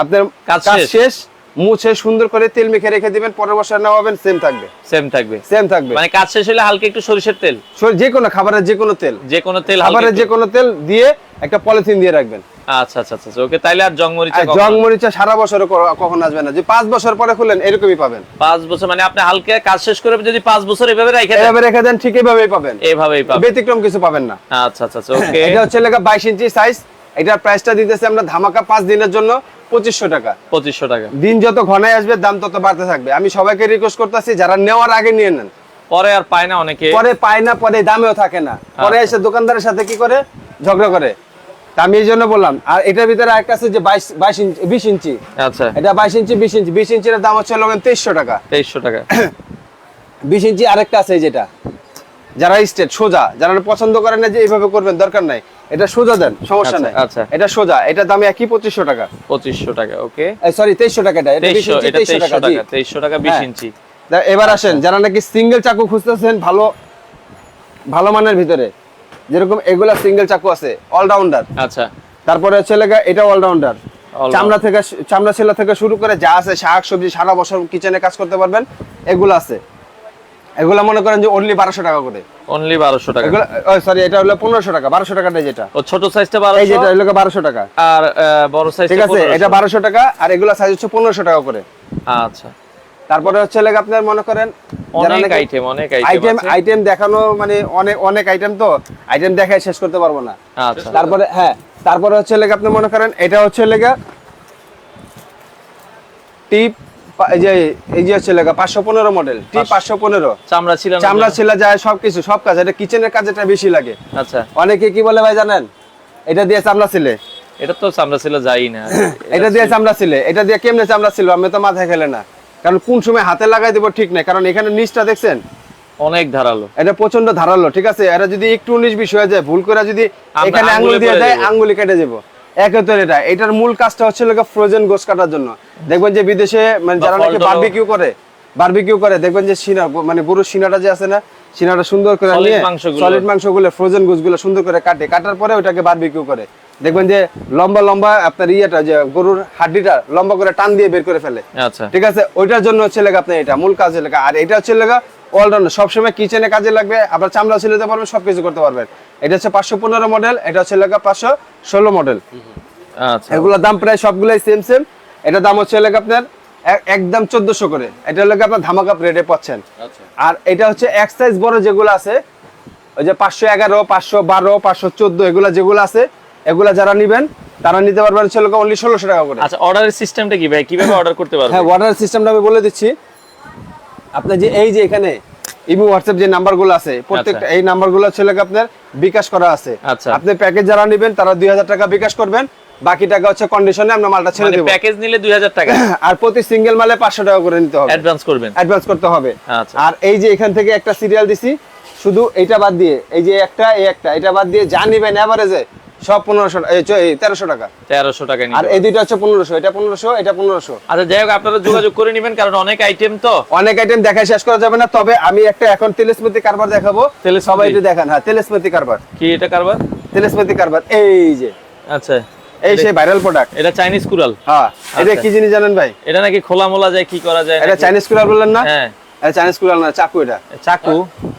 আপনার কাজ শেষ। মুছে সুন্দর করে তেল মেখে রেখে দিবেন পরের বছর নামাবেন সেম থাকবে। সেম থাকবে। সেম থাকবে। মানে কাজ শেষ হলে হালকা একটু সরিষার তেল। সর- যে কোনো খাবারের যে কোনো তেল। যে কোনো তেল খাবারের যে কোনো তেল দিয়ে একটা পলিথিন দিয়ে রাখবেন। আচ্ছা আচ্ছা আচ্ছা ওকে তাইলে আর জং মরিচা জং মরিচা সারা বছর কখন আসবে না। যে পাঁচ বছর পরে খুলেন এরকমই পাবেন। পাঁচ বছর মানে আপনি হালকা কাজ শেষ করে যদি পাঁচ বছর এভাবে রেখে দেন এভাবে রেখে দেন ঠিক এভাবেই পাবেন। এভাবেই পাবেন। ব্যতিক্রম কিছু পাবেন না। আচ্ছা আচ্ছা আচ্ছা ওকে। এটা হচ্ছে লেখা বাইশ ইঞ্চি সাইজ এটার প্রাইসটা দিতেছে আমরা ধামাকা পাঁচ দিনের জন্য পঁচিশশো টাকা। পঁচিশশো টাকা। দিন যত ঘনায় আসবে দাম তত বাড়তে থাকবে। আমি সবাইকে রিকোয়েস্ট করতেছি যারা নেওয়ার আগে নিয়ে নেন। পরে আর পায় না অনেকে। পরে পায় না পরে দামেও থাকে না। পরে আচ্ছা। এসে দোকানদারের সাথে কি করে? ঝগড়া করে। আমি এই জন্য বললাম আর এটার ভিতরে একটা আছে যে বাইশ বাইশ ইঞ্চি বিশ ইঞ্চি। আচ্ছা। এটা বাইশ ইঞ্চি বিশ ইঞ্চি। বিশ ইঞ্চির দাম হচ্ছে লোকেন তেইশশো টাকা। তেইশশো টাকা। বিশ ইঞ্চি আরেকটা আছে যেটা। যারা স্টেট সোজা যারা পছন্দ করেন না যে এইভাবে করবেন দরকার নাই। এটা সোজা দেন সমস্যা আচ্ছা, নাই। আচ্ছা। এটা সোজা এটা দাম একই পঁচিশশো টাকা। পঁচিশশো টাকা ওকে সরি তেইশশো টাকা এটা এটা বিশ তেইশশো টাকা তেইশশো টাকা বিশ হ্যাঁ। ইঞ্চি। এবার আসেন যারা নাকি সিঙ্গেল চাকু খুঁজতেছেন ভালো ভালো মানের ভিতরে যেরকম এগুলা সিঙ্গেল চাকু আছে অলরাউন্ডার আচ্ছা। তারপরে হচ্ছে এটা অলরাউন্ডার। চামড়া থেকে চামড়া ছেলা থেকে শুরু করে যা আছে শাক সবজি সারা বছর কিচেনে কাজ করতে পারবেন এগুলো আছে। এগুলা মনে করেন যে অনলি বারোশো টাকা করে। অনলি বারোশো টাকা। সরি এটা হলো পনেরোশো টাকা বারোশো টাকাটা যেটা। ও ছোট সাইজটা বারোশো? যেটা হলো বারোশো টাকা। আর বড় সাইজ ঠিক আছে এটা বারোশো টাকা আর এগুলা সাইজ হচ্ছে পনেরোশো টাকা করে। আচ্ছা। তারপরে হচ্ছে লেগে আপনার মনে করেন অনেক আইটেম অনেক আইটেম আইটেম আইটেম দেখানো মানে অনেক অনেক আইটেম তো আইটেম দেখায় শেষ করতে পারব না। আচ্ছা। তারপরে হ্যাঁ তারপরে হচ্ছে লেগে আপনি মনে করেন এটা হচ্ছে লেগে টিপ এই যে এই যে হচ্ছে লেগে মডেল টিপ পাঁচশো। পনেরো। চামড়া ছিল চামড়া ছিল যায় সবকিছু সব কাজ এটা কিচেনের কাজ বেশি লাগে। আচ্ছা। অনেকে কি বলে ভাই জানেন? এটা দিয়ে চামড়া ছিলে। এটা তো চামড়া ছিল যাই না। [COUGHS] এটা দিয়ে চামড়া ছিলে। এটা দিয়ে কেমনে চামড়া ছিল আমি তো মাথায় খেলে না। কারণ কোন সময় হাতে লাগাই দেবো ঠিক নাই কারণ এখানে নিচটা দেখছেন? অনেক ধারালো। এটা প্রচণ্ড ধারালো ঠিক আছে? এটা যদি একটু উনিশ বিশ হয়ে যায় ভুল করে যদি এখানে আঙ্গুল দেয় আঙ্গুলি কেটে যাব। একতর এটা এটার মূল কাজটা হচ্ছে লোকে ফ্রোজেন গোস কাটার জন্য দেখবেন যে বিদেশে মানে যারা নাকি। বারবিকিউ করে বারবিকিউ করে দেখবেন যে সিনা মানে গরুর সিনাটা যে আছে না সিনাটা সুন্দর করে নিয়ে সলিড মাংসগুলো ফ্রোজেন গোসগুলো সুন্দর করে কাটে। কাটার পরে ওটাকে বারবিকিউ করে। দেখবেন যে লম্বা লম্বা আপনার ইয়েটা যে গরুর হাড্ডিটা লম্বা করে টান দিয়ে বের করে ফেলে। আচ্ছা। ঠিক আছে? ওইটার জন্য হচ্ছে লেগে আপনার এটা মূল কাজে লেগা। আর এটা হচ্ছে লেগা অলরাউন্ডার সবসময় কিচেনে কাজে লাগবে আবার চামড়া ছিলাতে পারবেন সবকিছু করতে পারবেন। এটা হচ্ছে পাঁচশো পনেরো মডেল এটা হচ্ছে লেগা পাঁচশো ষোলো মডেল আচ্ছা। এগুলোর দাম প্রায় সবগুলাই সেম সেম এটা দাম হচ্ছে লেগে আপনার একদম চোদ্দশো করে। এটা লেগে আপনার ধামাকা রেটে পাচ্ছেন। আর এটা হচ্ছে এক সাইজ বড় যেগুলো আছে ওই যে পাঁচশো এগারো পাঁচশো বারো পাঁচশো চোদ্দ এগুলা যেগুলো আছে এগুলা যারা নিবেন তারা নিতে পারবেন হচ্ছে লোক অনলি ষোলোশো টাকা করে। আচ্ছা অর্ডারের সিস্টেমটা কি ভাই? কীভাবে অর্ডার করতে পারবেন? হ্যাঁ অর্ডার সিস্টেমটা আমি বলে দিচ্ছি। আপনার যে এই যে এখানে ইমো হোয়াটসঅ্যাপ যে নাম্বারগুলো আছে প্রত্যেকটা এই নাম্বারগুলো লাগে আপনার বিকাশ করা আছে। আচ্ছা। আপনি প্যাকেজ যারা নেবেন তারা দুই হাজার টাকা বিকাশ করবেন। বাকি টাকা হচ্ছে কন্ডিশনে আমরা মালটা ছেড়ে মানে দেবো। প্যাকেজ নিলে 2000 টাকা। [COUGHS] আর প্রতি সিঙ্গেল মালে পাঁচশো টাকা করে নিতে হবে। অ্যাডভান্স করবেন। অ্যাডভান্স করতে হবে। আচ্ছা। আর এই যে এখান থেকে একটা সিরিয়াল দিছি শুধু এটা বাদ দিয়ে এই যে একটা এই একটা এটা বাদ দিয়ে যা নিবেন এভারেজে সব পনেরোশো তেরোশো টাকা। 1300 টাকা আর এই দুইটা হচ্ছে পনেরোশো এটা পনেরোশো এটা পনেরোশো। আচ্ছা যাই হোক আপনারা যোগাযোগ করে নেবেন কারণ অনেক আইটেম তো। অনেক আইটেম দেখায় শেষ করা যাবে না তবে আমি একটা এখন তেলেসমেতি কারবার দেখাবো? সবাই একটু দেখান হ্যাঁ তেলেসমেতি কারবার। কি এটা কারবার? তেলেসমেতি কারবার এই যে। আচ্ছা। এই সেই ভাইরাল প্রোডাক্ট এটা চাইনিজ কুরাল হ্যাঁ এটা আচ্ছা। কি জিনিস জানেন ভাই? এটা নাকি খোলা মোলা যায় কি করা যায় এটা? চাইনিজ বললেন না? হ্যাঁ। এটা চাইনিজ না চাকু এটা। চাকু।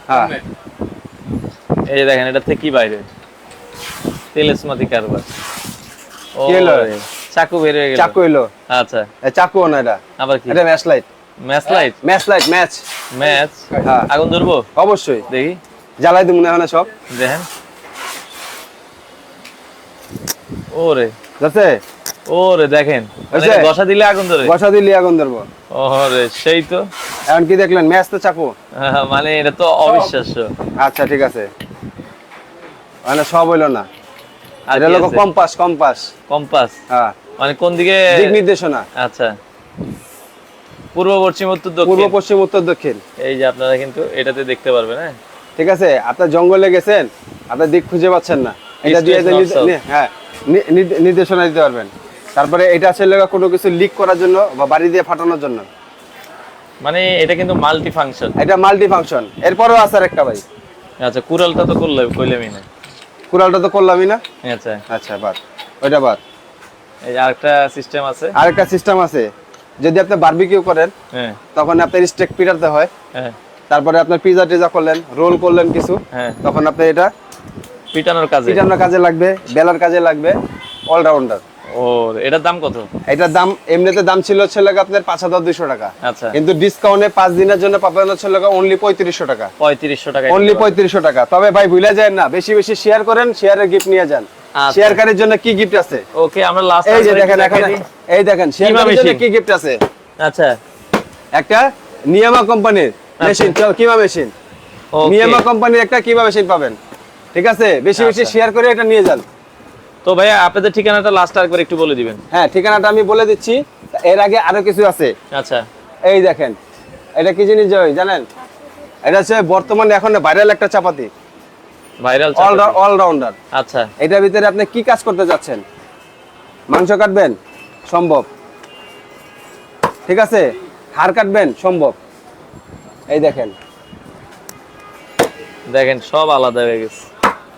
হ্যাঁ। এই যে দেখেন এটা থেকে কি বাইরে? তেলেসমাতি কারবার। ও কি হলো? চাকু বের হয়ে গেল। চাকু এলো আচ্ছা। চাকু না এটা। আবার কি? এটা match light match light match light match match আগুন ধরবো? অবশ্যই। দেখি। জ্বালাই দিব না সব। দেখেন। ওরে। যাচ্ছে? ওরে দেখেন। মানে? গসা দিলে আগুন ধরে বসা দিলি আগুন ধরবো। ওরে সেই তো। এখন কি দেখলেন? ম্যাচ তো চাকু আহ, মানে এটা তো অবিশ্বাস্য। আচ্ছা ঠিক আছে। মানে সব হইল না। এটা হলো কম্পাস কম্পাস। কম্পাস? হ্যাঁ। মানে কোন দিকে? দিক নির্দেশনা। আচ্ছা। পূর্ব পশ্চিম উত্তর পূর্ব পশ্চিম উত্তর দক্ষিণ। এই যে আপনারা কিন্তু এটাতে দেখতে পারবেন হ্যাঁ? ঠিক আছে? আপনার জঙ্গলে গেছেন? আপনার দিক খুঁজে পাচ্ছেন না। এটা দিয়ে হ্যাঁ নির্দেশনা দিতে পারবেন। তারপরে এটা আছে লেগা কোনো কিছু লিক করার জন্য বা বাড়ি দিয়ে ফাটানোর জন্য। মানে এটা কিন্তু মাল্টি ফাংশন এটা মাল্টি ফাংশন এরপরেও আছে আর একটা ভাই। আচ্ছা কুরালটা তো করলে কইলামই না। কুড়ালটা তো করলামই না? আচ্ছা। আচ্ছা বাদ। ওইটা বাদ। এই আরেকটা সিস্টেম আছে। আরেকটা সিস্টেম আছে। যদি আপনি বারবিকিউ করেন হ্যাঁ। তখন আপনার স্টেক পিটাতে হয়। হ্যাঁ। তারপরে আপনার পিজা টিজা করলেন রোল করলেন কিছু হ্যাঁ। তখন আপনি এটা পিটানোর কাজে? পিটানোর কাজে লাগবে বেলার কাজে লাগবে অলরাউন্ডার ও এটার দাম কত? এটার দাম এমনিতে দাম ছিল হচ্ছে লাগে আপনার পাঁচ হাজার দুইশো টাকা। আচ্ছা। কিন্তু ডিসকাউন্টে পাঁচ দিনের জন্য পাবেন হচ্ছে লাগে অনলি পঁয়ত্রিশশো টাকা। পঁয়ত্রিশশো টাকা। অনলি পঁয়ত্রিশশো টাকা। তবে ভাই ভুলে যায় না বেশি বেশি শেয়ার করেন শেয়ারের গিফট নিয়ে যান। আচ্ছা। শেয়ারকারীর জন্য কি গিফট আছে? ওকে আমরা লাস্ট এই যে দেখেন এখানে এই দেখেন শেয়ারকারীর জন্য কি গিফট আছে? আচ্ছা। একটা নিয়ামা কোম্পানির মেশিন চল কিমা মেশিন নিয়ামা কোম্পানির একটা কিমা মেশিন পাবেন। ঠিক আছে? বেশি বেশি আচ্ছা। শেয়ার করে এটা নিয়ে যান। তো ভাইয়া আপনাদের ঠিকানাটা লাস্ট আরেকবার একটু বলে দিবেন। হ্যাঁ ঠিকানাটা আমি বলে দিচ্ছি। এর আগে আরও কিছু আছে। আচ্ছা। এই দেখেন এটা কি জিনিস জয় জানেন? এটা হচ্ছে বর্তমানে এখন ভাইরাল একটা চাপাতি। ভাইরাল অলরাউন্ডার আচ্ছা। এটার ভিতরে আপনি কি কাজ করতে যাচ্ছেন? মাংস কাটবেন? সম্ভব। ঠিক আছে? হাড় কাটবেন? সম্ভব। এই দেখেন। দেখেন সব আলাদা হয়ে গেছে।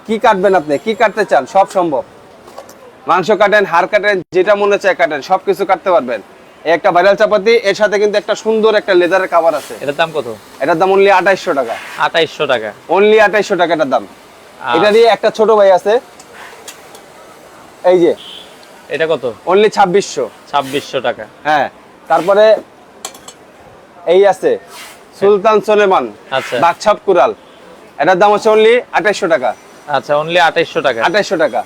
কি কাটবেন আপনি? কি কাটতে চান? সব সম্ভব। মাংস কাটেন হাড় কাটেন যেটা মনে চায় কাটেন সবকিছু কাটতে পারবেন। একটা ভাইরাল চাপাতি এর সাথে কিন্তু একটা সুন্দর একটা লেদারের কাভার আছে। এটার দাম কত? এটার দাম অনলি আঠাইশশো টাকা। আঠাইশশো টাকা। অনলি আঠাইশশো টাকা এটার দাম এটা দিয়ে একটা ছোট ভাই আছে। এই যে। এটা কত? অনলি ছাব্বিশশো। ছাব্বিশশো টাকা। হ্যাঁ। তারপরে এই আছে। সুলতান সোলেমান আচ্ছা। বাকছাপ কুরাল এটার দাম হচ্ছে অনলি আঠাইশশো টাকা। আচ্ছা অনলি আঠাইশশো টাকা। আঠাইশশো টাকা।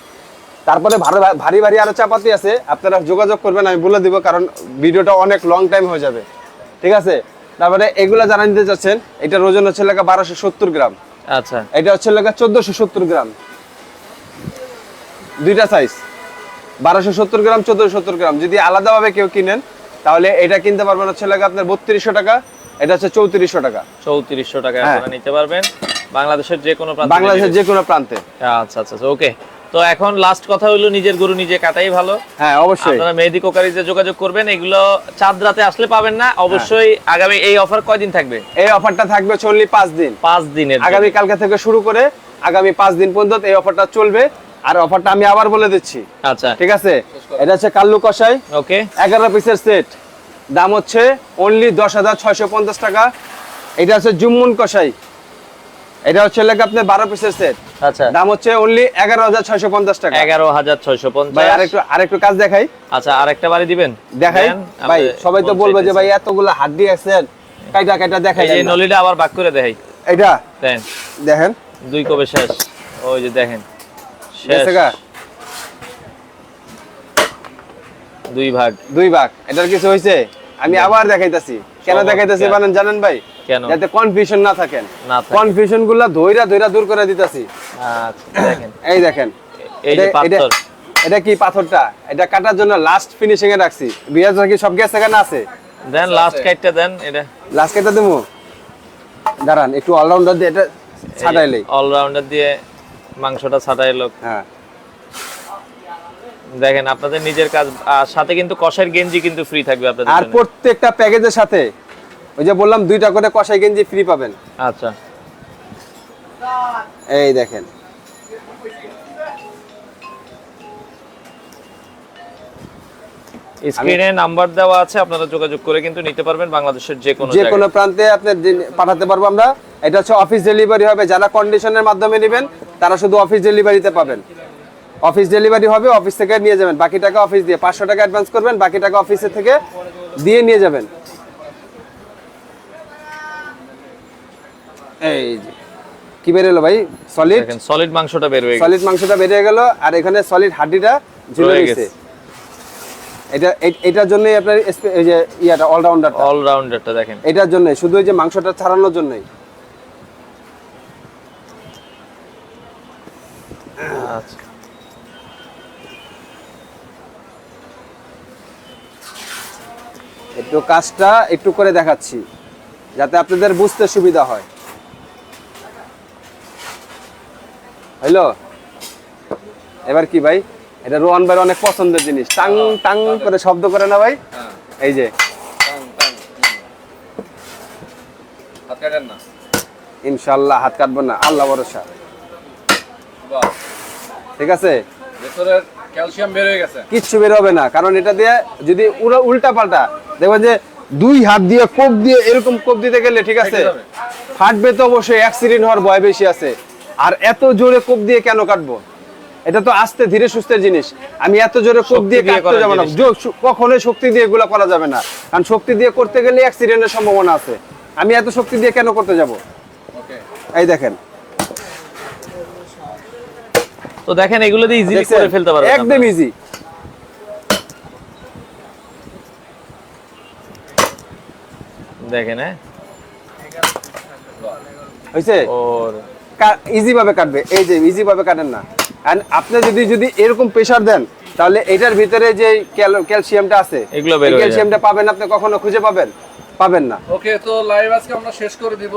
তারপরে ভারী ভারী আরও চাপাতি আছে আপনারা যোগাযোগ করবেন আমি বলে দিব কারণ ভিডিওটা অনেক লং টাইম হয়ে যাবে। ঠিক আছে? তারপরে এগুলা যারা নিতে চাচ্ছেন এটার ওজন হচ্ছে লেখা বারোশো সত্তর গ্রাম। আচ্ছা। এটা হচ্ছে লেখা চোদ্দশো সত্তর গ্রাম। দুইটা সাইজ বারোশো সত্তর গ্রাম চোদ্দশো সত্তর গ্রাম। যদি আলাদাভাবে কেউ কিনেন তাহলে এটা কিনতে পারবেন হচ্ছে লাগে আপনার বত্রিশশো টাকা এটা হচ্ছে চৌত্রিশশো টাকা। চৌত্রিশশো টাকা হ্যাঁ। নিতে পারবেন। বাংলাদেশের যে কোনো প্রান্তে বাংলাদেশের যে কোনো প্রান্তে। আচ্ছা আচ্ছা ওকে। তো এখন লাস্ট কথা হলো নিজের গরু নিজে কাটাই ভালো। হ্যাঁ অবশ্যই। আপনারা মেহেদি কোকারিজে যোগাযোগ করবেন এগুলো চাঁদ রাতে আসলে পাবেন না। অবশ্যই আগামী এই অফার কয়দিন থাকবে? এই অফারটা থাকবে চললি পাঁচ দিন। পাঁচ দিনের আগামী কালকে থেকে শুরু করে আগামী পাঁচ দিন পর্যন্ত এই অফারটা চলবে। আর অফারটা আমি আবার বলে দিচ্ছি। আচ্ছা। ঠিক আছে? এটা হচ্ছে কাল্লু কষাই ওকে। এগারো পিসের সেট দাম হচ্ছে অনলি দশ হাজার ছয়শো পঞ্চাশ টাকা। এটা হচ্ছে জুম্মুন কষাই এটা হচ্ছে লেগে আপনার বারো পিসের সেট আচ্ছা। দাম হচ্ছে অনলি এগারো হাজার ছয়শো পঞ্চাশ টাকা। এগারো হাজার ছয়শো ভাই আরেকটু আরেকটু কাজ দেখাই। আচ্ছা আরেকটা বাড়ি দিবেন? দেখাই। ভাই সবাই তো বলবে যে ভাই এতগুলো হাড্ডি আছে কাইটা কাইটা দেখাই এই। নলিটা আবার বাক করে দেখাই। এটা দেন। দেখেন। দুই কবে শেষ। ওই যে দেখেন। শেষ। দুই ভাগ। দুই ভাগ। এটার কিছু হয়েছে? আমি আবার দেখাইতাছি। কেন। দেখাইতাছি জানেন জানেন ভাই? কেন? যাতে কনফিউশন না থাকেন। কনফিউশনগুলা ধইরা ধইরা দূর করে দিতাছি। আচ্ছা এই দেখেন। এই যে পাথর। এটা কি পাথরটা? এটা কাটার জন্য লাস্ট ফিনিশিং এ রাখছি। বিয়াজ কি সব গ্যাস এখানে আছে? দেন লাস্ট কাইটটা দেন এটা। লাস্ট কেটে দেবো? দাঁড়ান একটু অলরাউন্ডার দিয়ে এটা ছাটাইলেই অলরাউন্ডার দিয়ে মাংসটা ছাটাই লোক। হ্যাঁ। দেখেন আপনাদের নিজের কাজ আর সাথে কিন্তু কষের গেঞ্জি কিন্তু ফ্রি থাকবে আপনাদের আর প্রত্যেকটা প্যাকেজের সাথে ওই যে বললাম দুইটা করে কষাই গেঞ্জি ফ্রি পাবেন। আচ্ছা। এই দেখেন। স্ক্রিনে নাম্বার দেওয়া আছে আপনারা যোগাযোগ করে কিন্তু নিতে পারবেন বাংলাদেশের যে কোনো যে কোনো প্রান্তে আপনার দিন- পাঠাতে পারব আমরা। এটা হচ্ছে অফিস ডেলিভারি হবে যারা কন্ডিশনের মাধ্যমে নেবেন তারা শুধু অফিস ডেলিভারিতে পাবেন। অফিস ডেলিভারি হবে অফিস থেকে নিয়ে যাবেন। বাকি টাকা অফিস দিয়ে পাঁচশো টাকা অ্যাডভান্স করবেন বাকি টাকা অফিসে থেকে দিয়ে নিয়ে যাবেন। এই যে কি বেরোলো ভাই? সলিড সলিড মাংসটা বের হয়ে সলিড মাংসটা বেরিয়ে গেল আর এখানে সলিড হাড্ডিটা ঝুলে গেছে। এটা এটার জন্যই আপনার এই যে ইয়াটা অলরাউন্ডারটা অলরাউন্ডারটা দেখেন। এটার জন্য শুধু ওই যে মাংসটা ছাড়ানোর জন্যই। আচ্ছা। একটু কাজটা একটু করে দেখাচ্ছি যাতে আপনাদের বুঝতে সুবিধা হয়। হ্যালো? এবার কি ভাই? এটা রোহান ভাইয়ের অনেক পছন্দের জিনিস। টাং টাং করে শব্দ করে না ভাই? এই যে। ইনশাল্লাহ হাত কাটবো না। আল্লাহ ভরসা। ঠিক আছে? ভেতরের ক্যালসিয়াম বের হয়ে গেছে। কিচ্ছু বের হবে না কারণ এটা দিয়ে যদি উল্টা পাল্টা দেখবেন যে দুই হাত দিয়ে কোপ দিয়ে এরকম কোপ দিতে গেলে ঠিক আছে ফাটবে তো অবশ্যই অ্যাক্সিডেন্ট হওয়ার ভয় বেশি আছে। আর এত জোরে কোপ দিয়ে কেন কাটবো? এটা তো আস্তে ধীরে সুস্থের জিনিস। আমি এত জোরে কোপ দিয়ে কাটতে যাব না। কখনোই শক্তি দিয়ে এগুলো করা যাবে না। কারণ শক্তি দিয়ে করতে গেলে অ্যাক্সিডেন্টের সম্ভাবনা আছে। আমি এত শক্তি দিয়ে কেন করতে যাব? এই দেখেন। তো দেখেন এগুলো দিয়ে ইজিলি করে ফেলতে পারবেন একদম ইজি দেখেন হ্যাঁ? হয়েছে ওর। ইজি ভাবে কাটবে। এই যে ইজি ভাবে কাটেন না। And আপনি যদি যদি এরকম প্রেসার দেন তাহলে এটার ভিতরে যে ক্যালসিয়ামটা আছে এগুলো বের হয়ে যাবে। ক্যালসিয়ামটা পাবেন আপনি কখনো খুঁজে পাবেন? পাবেন না। ওকে তো লাইভ আজকে আমরা শেষ করে দিব।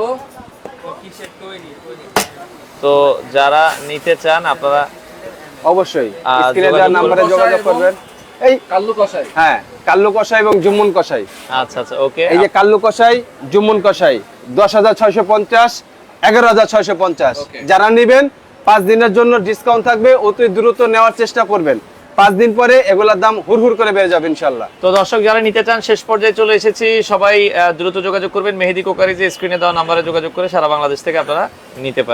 তো যারা নিতে চান আপনারা অবশ্যই। স্ক্রিনে যোগাযোগ দেওয়ার নাম্বারে যোগাযোগ করবেন। এই কাল্লু কষাই হ্যাঁ কাল্লু কষাই এবং জুম্মুন কষাই আচ্ছা আচ্ছা ওকে। এই যে কাল্লু কষাই জুম্মুন কষাই দশ হাজার ছয়শো পঞ্চাশ এগারো হাজার ছয়শো পঞ্চাশ। যারা নেবেন পাঁচ দিনের জন্য ডিসকাউন্ট থাকবে অতি দ্রুত নেওয়ার চেষ্টা করবেন। পাঁচ দিন পরে এগুলোর দাম হুড়হুড় করে বেড়ে যাবে ইনশাল্লাহ তো দর্শক যারা নিতে চান শেষ পর্যায়ে চলে এসেছি। সবাই আহ, দ্রুত যোগাযোগ করবেন। মেহেদি কোকারি যে স্ক্রিনে দেওয়া নাম্বারে যোগাযোগ করে সারা বাংলাদেশ থেকে আপনারা নিতে পারেন।